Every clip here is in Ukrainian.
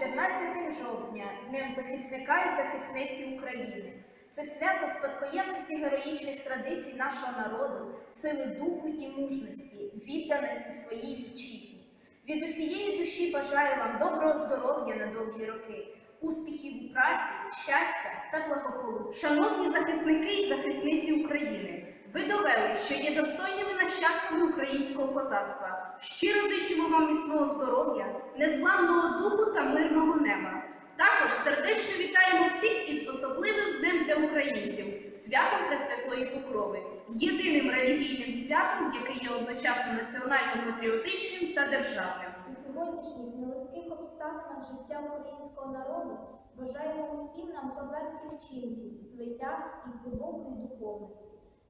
14 жовтня, Днем захисника і захисниці України. Це свято спадкоємності героїчних традицій нашого народу, сили духу і мужності, відданості своїй вітчизні. Від усієї душі бажаю вам доброго здоров'я на довгі роки, успіхів у праці, щастя та благополуччя. Шановні захисники і захисниці України, ви довели, що є достойними нащадками українського козацтва. Щиро зичимо вам міцного здоров'я, незламного духу та українців, святом Пресвятої Покрови, єдиним релігійним святом, яке є одночасно національно-патріотичним та державним. У сьогоднішніх нелегких обставинах життя українського народу бажаємо усім нам козацьких вчинків, свиття і глибокої духовності.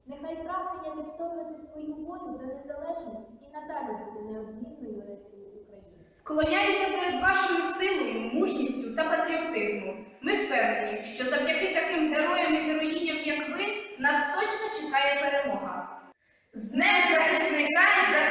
Нехай прагнення відстоювати свою волю за незалежність і надалі бути неодмінною речою України. Вклоняюся перед вашою силою, мужністю та патріотизмом. Ми впевнені, що завдяки. чекає перемога. З Днем захисника і захисника!